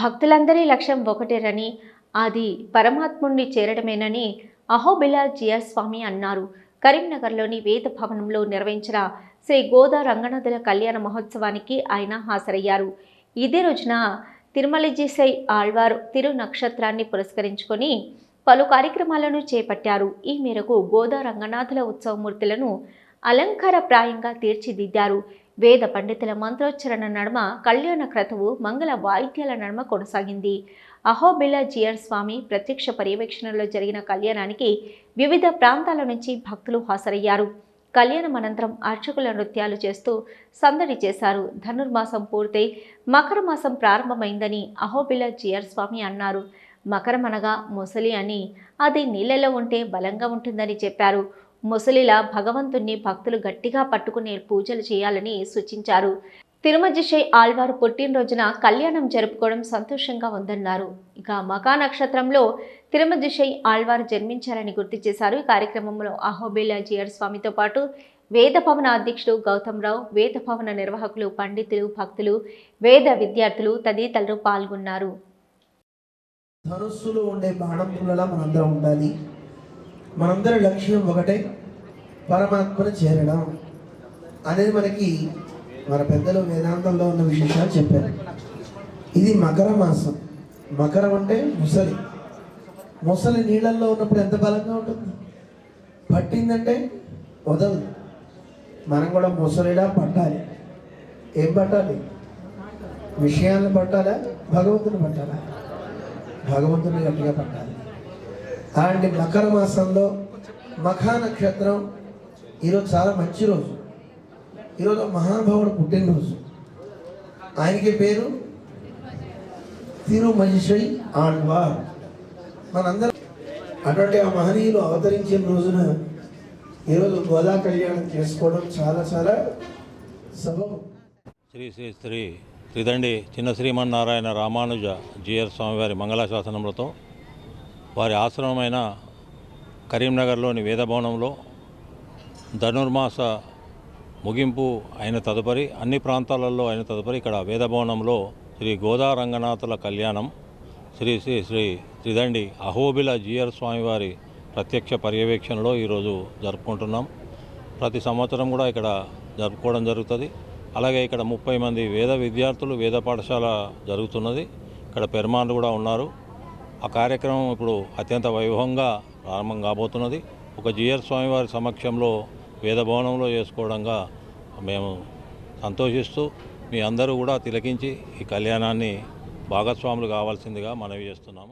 భక్తులందరి లక్ష్యం ఒకటేనని అది పరమాత్ముణ్ణి చేరడమేనని అహోబిలా జియాస్వామి అన్నారు. కరీంనగర్లోని వేద భవనంలో నిర్వహించిన శ్రీ గోదా రంగనాథుల కళ్యాణ మహోత్సవానికి ఆయన హాజరయ్యారు. ఇదే రోజున తిరుమలజీసై ఆళ్వారు తిరు నక్షత్రాన్ని పురస్కరించుకొని పలు కార్యక్రమాలను చేపట్టారు. ఈ మేరకు గోదా రంగనాథుల ఉత్సవమూర్తులను అలంకారప్రాయంగా తీర్చిదిద్దారు. వేద పండితుల మంత్రోచ్చరణ నడుమ కళ్యాణ క్రతువు మంగళ వాయిద్యాల నడుమ కొనసాగింది. అహోబిల్ల జియర్ స్వామి ప్రత్యక్ష పర్యవేక్షణలో జరిగిన కళ్యాణానికి వివిధ ప్రాంతాల నుంచి భక్తులు హాజరయ్యారు. కళ్యాణం అనంతరం అర్చకుల నృత్యాలు చేస్తూ సందడి చేశారు. ధనుర్మాసం పూర్తయి మకర మాసం ప్రారంభమైందని అహోబిల్ల జియర్ స్వామి అన్నారు. మకరం అనగా ముసలి అని అది నీళ్ళలో ఉంటే బలంగా ఉంటుందని చెప్పారు. ముసలిలా భగవంతుణ్ణి భక్తులు గట్టిగా పట్టుకునే పూజలు చేయాలని సూచించారు. తిరుమజిషై ఆళ్వారు పుట్టినరోజున కళ్యాణం జరుపుకోవడం సంతోషంగా ఉందన్నారు. ఇక మకా నక్షత్రంలో తిరుమజిషై ఆళ్వారు జన్మించారని గుర్తు చేశారు. ఈ కార్యక్రమంలో అహోబిలా జియర్ స్వామితో పాటు వేద భవన అధ్యక్షుడు గౌతమ్ రావు వేద భవన నిర్వాహకులు పండితులు భక్తులు వేద విద్యార్థులు తదితరులు పాల్గొన్నారు. ధనుస్సులో ఉండే బాణం పుల్లలా మనందరం ఉండాలి. మనందరి లక్ష్యం ఒకటే పరమాత్మను చేరడం. అనేది మనకి మన పెద్దలు వేదాంతంలో ఉన్న విశేషాలు చెప్పారు. ఇది మకర మాసం. మకరం అంటే ముసలి. ముసలి నీళ్ళల్లో ఉన్నప్పుడు ఎంత బలంగా ఉంటుంది? పట్టిందంటే వదలదు. మనం కూడా ముసలిడా పట్టాలి. ఏం పట్టాలి? విషయాలను పట్టాలా? భగవంతుని పట్టాలా? భగవంతుని గట్టిగా పట్టాలి. అలాంటి మకర మాసంలో మఖా నక్షత్రం ఈరోజు చాలా మంచి రోజు. ఈరోజు మహానుభావుడు పుట్టినరోజు. ఆయనకి పేరు తిరుమహిషై ఆళ్వార్. మనందరం అటువంటి ఆ మహనీయులు అవతరించిన రోజున ఈరోజు గోదా కళ్యాణం చేసుకోవడం చాలా చాలా సబబు శ్రీ శ్రీ శ్రీ శ్రీదండి చిన్న శ్రీమన్నారాయణ రామానుజ జిఆర్ స్వామివారి మంగళాశాసనములతో వారి ఆశ్రమమైన కరీంనగర్లోని వేదభవనంలో ధనుర్మాస ముగింపు అయిన తదుపరి అన్ని ప్రాంతాలలో అయిన తదుపరి ఇక్కడ వేదభవనంలో శ్రీ గోదా రంగనాథుల కళ్యాణం శ్రీ శ్రీ శ్రీ త్రిదండి అహోబిల జీఆర్ స్వామివారి ప్రత్యక్ష పర్యవేక్షణలో ఈరోజు జరుపుకుంటున్నాం. ప్రతి సంవత్సరం కూడా ఇక్కడ జరుపుకోవడం జరుగుతుంది. అలాగే ఇక్కడ ముప్పై మంది వేద విద్యార్థులు వేద పాఠశాల జరుగుతున్నది. ఇక్కడ పెరుమాన్లు కూడా ఉన్నారు. ఆ కార్యక్రమం ఇప్పుడు అత్యంత వైభవంగా ప్రారంభం కాబోతున్నది. ఒక జిఆర్ స్వామివారి సమక్షంలో వేదభవనంలో చేసుకోవడంగా మేము సంతోషిస్తూ మీ అందరూ కూడా తిలకించి ఈ కళ్యాణాన్ని భాగస్వాములు కావాల్సిందిగా మనవి చేస్తున్నాము.